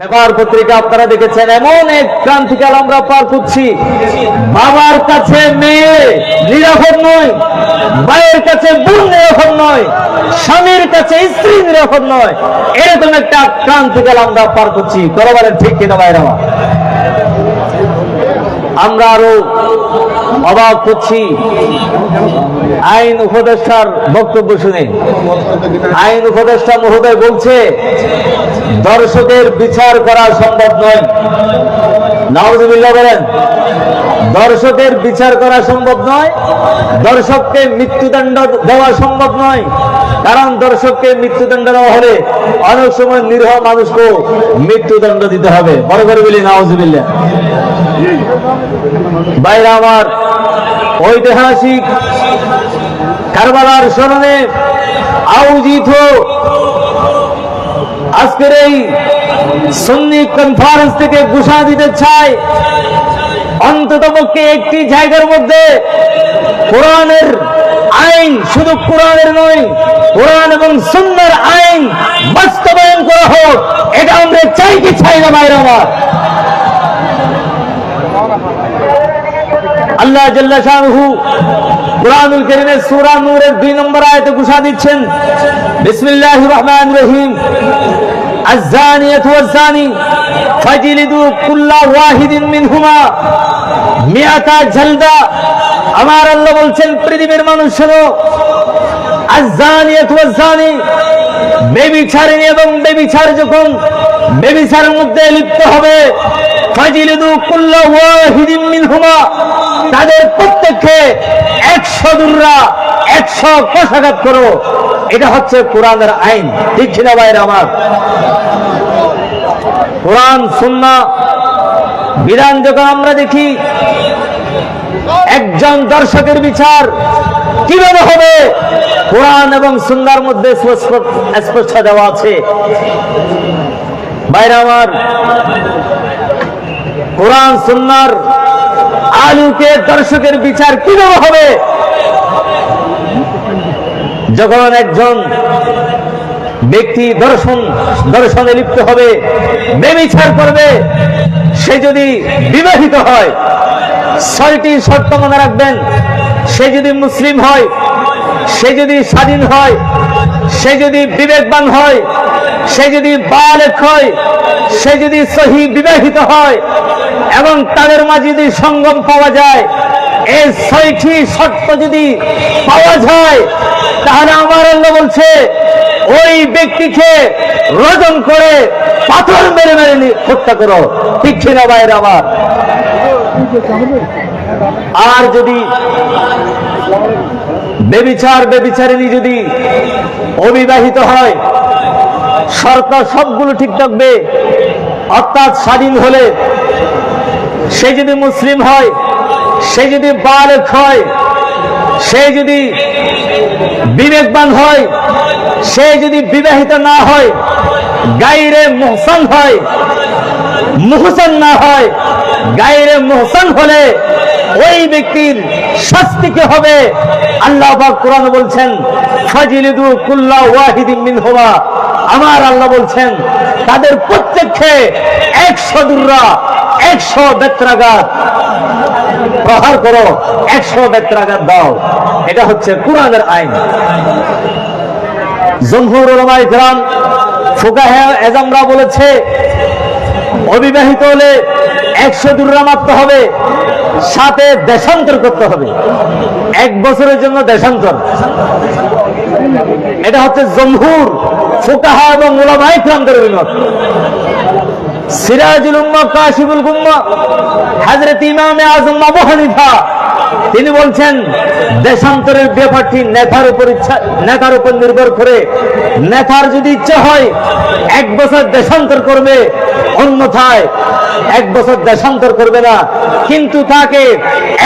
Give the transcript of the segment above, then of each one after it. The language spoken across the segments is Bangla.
পেপার পত্রিকা আপনারা দেখেছেন, এমন এক ক্রান্তিকাল আমরা পার করছি। বাবার কাছে মেয়ে নিরাপদ নয়, মায়ের কাছে বোন নিরাপদ নয়, স্বামীর কাছে স্ত্রী নিরাপদ নয়, এরকম একটা ক্রান্তিকাল আমরা পার করছি। করবারের ঠিক কিনা বাইরে আমরা আরও অবাক হচ্ছি। আইন উপদেষ্টার বক্তব্য শুনে। আইন উপদেষ্টা মহোদয় বলছে, দর্শকের বিচার করা সম্ভব নয়। নাউজুবিল্লাহ বলেন, দর্শকের বিচার করা সম্ভব নয়, দর্শককে মৃত্যুদণ্ড দেওয়া সম্ভব নয়। কারণ দর্শককে মৃত্যুদণ্ড দেওয়া হলে অনেক সময় নিরহ মানুষকেও মৃত্যুদণ্ড দিতে হবে। বড় করে বলি, নাউজুবিল্লাহ। বাইরে আমার ঐতিহাসিক কারবালার স্মরণে আয়োজিত আজকের এই সন্নি কনফারেন্স থেকে ঘোষণা দিতে চাই। অন্তত পক্ষে একটি জায়গার মধ্যে কোরআনের আইন শুধু কোরআনের নয়, কোরআন এবং সুন্দর আইন বাস্তবায়ন করা হোক, এটা আমরা চাই কি চাই না বাইরে আমার। আল্লাহ জাল্লা শাহরুহু কোরআনুল কারীমের সূরা নূরের 2 নম্বর আয়াতে ঘোষণা দিচ্ছেন বিসমিল্লাহির রহমানির রহিম الزانية والزاني فاجلدوا كل واحد منهما مئة جلدة আমার আল্লাহ বলছেন পৃথিবীর মানুষ শোনো আজানিয়াত ওয়াজানি বেবিচারিণী এবং বেবিচার যখন বেবিচারের মধ্যে লিপ্ত হবে তাদের প্রত্যেককে একশো দুর্রা, একশো কষাঘাত করো। এটা হচ্ছে কোরআনের আইন। ঠিক ছিল বাইরে আমার? কোরআন, সুন্না, বিধান যখন আমরা দেখি, একজন দর্শকের বিচার কীভাবে হবে? কোরআন এবং সুন্নার মধ্যে স্পষ্ট দেওয়া আছে। বাইরে আমার কোরআন, সুন্নার আলুকে দর্শকের বিচার কীভাবে হবে? যখন একজন ব্যক্তি দর্শন, দর্শনে লিপ্ত হবে, বেবিচার করবে, সে যদি বিবাহিত হয়, ছয়টি শর্ত মনে রাখবেন। সে যদি মুসলিম হয়, সে যদি স্বাধীন হয় সে যদি বিবেকবান হয়, সে যদি বালেক হয়, সে যদি সহি বিবাহিত হয়, এবং তাদের মাঝে যদি সঙ্গম পাওয়া যায় এই ছয়টি শর্ত যদি পাওয়া যায়, তাহলে আমার আল্লাহ বলছে, ওই ব্যক্তিকে রোদন করে পাথর মেরে মেরে নি- হত্যা করো। ঠিক ছিল বাইরে আমার? আর যদি বেবিচার, বেবিচারিণী যদি অবিবাহিত হয় সরকার সবগুলো ঠিক থাকবে। অর্থাৎ স্বাধীন হলে সে যদি মুসলিম হয়, সে যদি বালেক হয়, সে যদি বিবেকবান হয়, সে যদি বিবাহিত না হয়, গাইরে মোহসান হয়, মুহসান না হয় গাইরে মোহসান হলে ওই ব্যক্তির শাস্তি কি হবে? আল্লাহ কোরআন বলছেন আমার আল্লাহ বলছেন, তাদের প্রত্যেককে একশো দুর্রা, একশো বেত্রাঘাত প্রহার করো, একশো বেত্রাঘাত দাও। এটা হচ্ছে কোরআনের আইন। জমহুর গ্রাম ফুকাহে এজামরা বলেছে, অবিবাহিত হলে একশো দুর্রা মারতে হবে, সাথে দেশান্তর করতে হবে। এক বছরের জন্য দেশান্তর। এটা হচ্ছে জমহুর, ফুকাহা এবং মোলামাই ক্রান্তের অভিমত সিরাজুল উম্মা কাশিবুল গুম্মা হাজরত ইমামে আজম আবু হানিফা তিনি বলছেন, দেশান্তরের ব্যাপারটি নেতার উপর ইচ্ছা, নেতার উপর নির্ভর করে নেতার যদি ইচ্ছা হয়, এক বছর দেশান্তর করবে, অন্যথায় এক বছর দেশান্তর করবে না, কিন্তু তাকে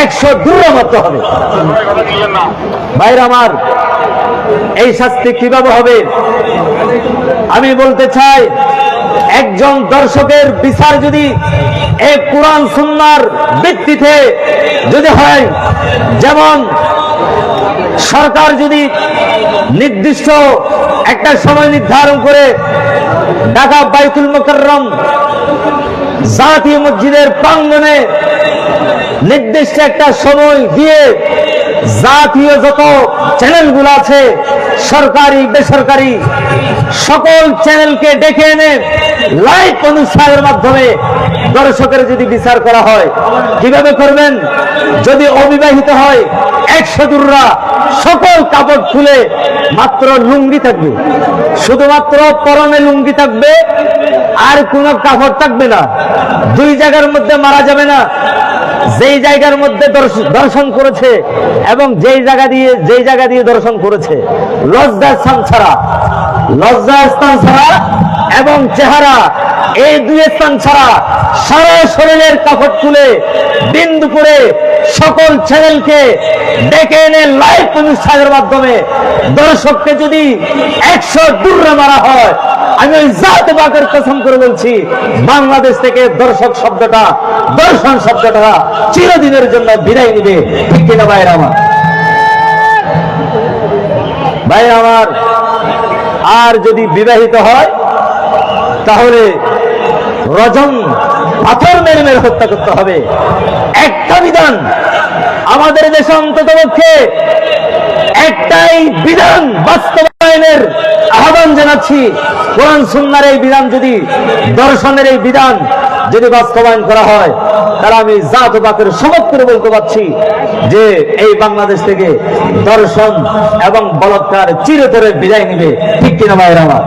একশো দূর মারতে হবে। বাইরে আমার, এই শাস্তি কীভাবে হবে? আমি বলতে চাই, একজন দর্শকের বিচার যদি এই কোরআন সুন্নার ভিত্তিতে যদি হয়, যেমন সরকার যদি নির্দিষ্ট একটা সময় নির্ধারণ করে ঢাকা বাইতুল মোকাররম জাতীয় মসজিদের প্রাঙ্গনে নির্দিষ্ট একটা সময় দিয়ে জাতীয় যত চ্যানেলগুলো আছে, সরকারি, বেসরকারি, সকল চ্যানেলকে ডেকে এনে লাইভ অনুষ্ঠানের মাধ্যমে দর্শকের যদি বিচার করা হয়, কীভাবে করবেন? যদি অবিবাহিত হয় একশো দূররা সকল কাপড় খুলে মাত্র লুঙ্গি থাকবে। শুধুমাত্র পরনে লুঙ্গি থাকবে, আর কোনো কাপড় থাকবে না। দুই জায়গার মধ্যে মারা যাবে না। যেই জায়গার মধ্যে দর্শ- দর্শন করেছে এবং যেই জায়গা দিয়ে, যেই জায়গা দিয়ে দর্শন করেছে লজ্জা স্থান ছাড়া লজ্জা স্থান ছাড়া এবং চেহারা এই দুই স্থান ছাড়া সারা শরীরের কাপড় তুলে দিন দুপুরে সকল চ্যানেলকে ডেকে এনে লাইভ অনুষ্ঠানের মাধ্যমে দর্শককে যদি একশো দূরে মারা হয়, আমি ওই জাত বাকের কসম করে বলছি, বাংলাদেশ থেকে দর্শক শব্দটা, দর্শন শব্দটা চিরদিনের জন্য বিদায় নিবে। ঠিক ভাইয়ের আমার? ভাই আমার, আর যদি বিবাহিত হয়, তাহলে রজম, পাথর মেরে মেরে হত্যা করতে হবে। একটা বিধান আমাদের দেশে অন্তত পক্ষে একটাই বিধান বাস্তবায়নের আহ্বান জানাচ্ছি। কোরআন সুন্নার এই বিধান যদি, দর্শনের এই বিধান যদি বাস্তবায়ন করা হয়, তাহলে আমি জাত শপথ করে বলতে পারছি যে এই বাংলাদেশ থেকে দর্শন এবং বলৎকার চিরতরে বিদায় নিবে। ঠিক কিনা ভাইয়ের আমার?